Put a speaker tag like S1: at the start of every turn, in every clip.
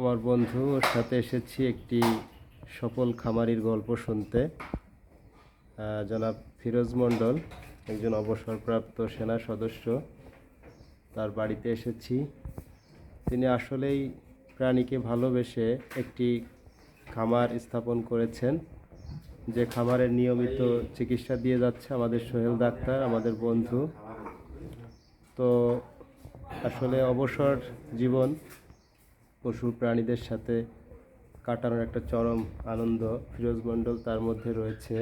S1: আমার বন্ধু, ওর সাথে এসেছি একটি সফল খামারির গল্প শুনতে। জনাব ফিরোজ মণ্ডল, একজন অবসরপ্রাপ্ত সেনা সদস্য, তার বাড়িতে এসেছি। তিনি আসলেই প্রাণীকে ভালোবেসে একটি খামার স্থাপন করেছেন, যে খামারের নিয়মিত চিকিৎসা দিয়ে যাচ্ছে আমাদের সোহেল ডাক্তার, আমাদের বন্ধু। তো আসলে অবসর জীবন পশু প্রাণীদের সাথে কাটানোর একটা চরম আনন্দ ফিরোজ মণ্ডল তার মধ্যে রয়েছে।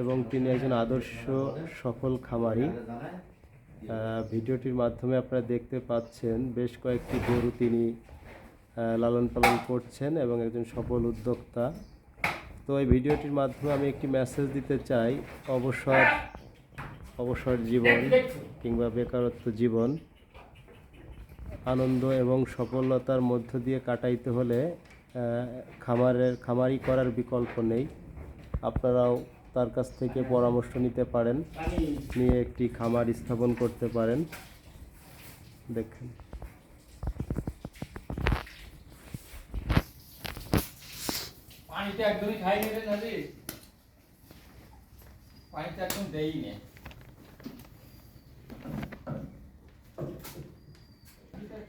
S1: এবং তিনি একজন আদর্শ সফল খামারি। ভিডিওটির মাধ্যমে আপনারা দেখতে পাচ্ছেন বেশ কয়েকটি গরু তিনি লালন পালন করছেন এবং একজন সফল উদ্যোক্তা। তো এই ভিডিওটির মাধ্যমে আমি একটি মেসেজ দিতে চাই, অবসর অবসর জীবন কিংবা বেকারত্ব জীবন। আনন্দ এবং সফলতার মধ্য দিয়ে কাটাইতে হলে খামারের খামারি করার বিকল্প নেই। আপনারাও তার কাছ থেকে পরামর্শ নিতে পারেন, নিয়ে একটি খামার স্থাপন করতে পারেন। দেখেন।
S2: পানিটা একদমই খাইনি রে নাজি পানিটা একদম দেই